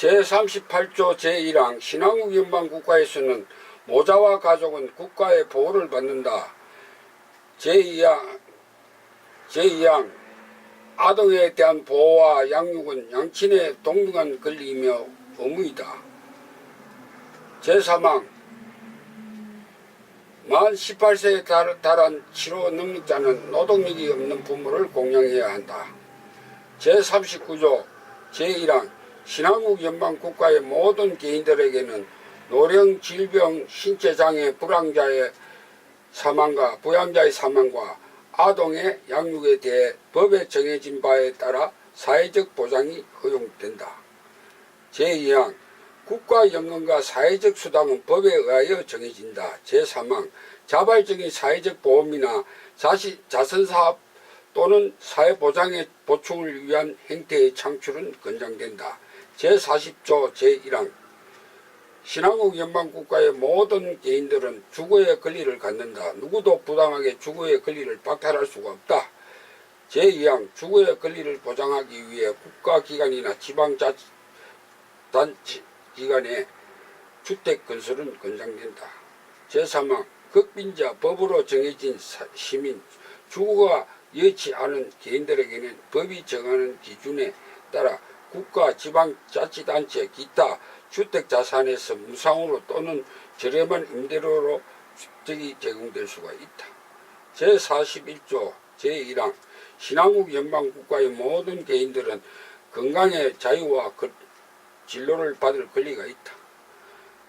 제38조 제1항 신한국 연방 국가에서는 모자와 가족은 국가의 보호를 받는다. 제2항 제2항 아동에 대한 보호와 양육은 양친의 동등한 권리이며 의무이다. 제3항 만 18세에 달, 달한 치료 능력자는 노동력이 없는 부모를 공양해야 한다. 제39조 제1항 신한국 연방 국가의 모든 개인들에게는 노령, 질병, 신체장애, 불황자의 사망과 부양자의 사망과 아동의 양육에 대해 법에 정해진 바에 따라 사회적 보장이 허용된다. 제2항 국가연금과 사회적 수당은 법에 의하여 정해진다. 제3항 자발적인 사회적 보험이나 자시, 자선사업 또는 사회보장의 보충을 위한 행태의 창출은 권장된다. 제40조 제1항 신한국 연방국가의 모든 개인들은 주거의 권리를 갖는다. 누구도 부당하게 주거의 권리를 박탈할 수가 없다. 제2항 주거의 권리를 보장하기 위해 국가기관이나 지방자치단체기관의 주택 건설은 권장된다. 제3항 극빈자 법으로 정해진 사- 시민 주거가 여치 않은 개인들에게는 법이 정하는 기준에 따라 국가 지방 자치단체 기타 주택자산에서 무상으로 또는 저렴한 임대료로 주택이 제공될 수가 있다. 제41조 제1항 신한국 연방국가의 모든 개인들은 건강의 자유와 그 진로를 받을 권리가 있다.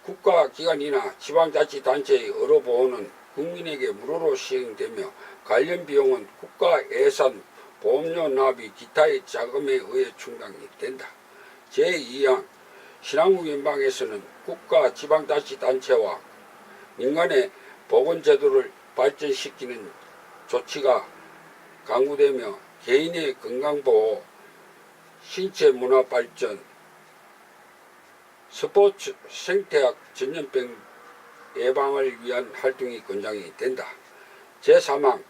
국가기관이나 지방자치단체의 의료보호는 국민에게 무료로 시행되며 관련 비용은 국가 예산, 보험료 납입, 기타의 자금에 의해 충당이 된다. 제2항 신한국 연방에서는 국가 지방자치단체와 민간의 보건제도를 발전시키는 조치가 강구되며 개인의 건강보호, 신체 문화 발전, 스포츠 생태학 전염병 예방을 위한 활동이 권장이 된다. 제3항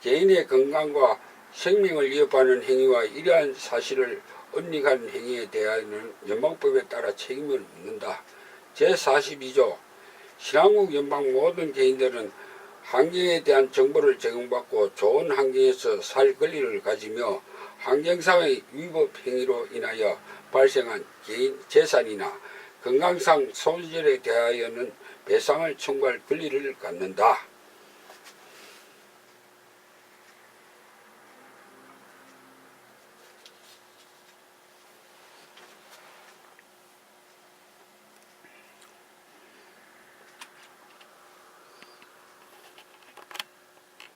개인의 건강과 생명을 위협하는 행위와 이러한 사실을 은닉한 행위에 대하여는 연방법에 따라 책임을 묻는다. 제42조 신한국 연방 모든 개인들은 환경에 대한 정보를 제공받고 좋은 환경에서 살 권리를 가지며 환경상의 위법 행위로 인하여 발생한 개인 재산이나 건강상 손실에 대하여는 배상을 청구할 권리를 갖는다.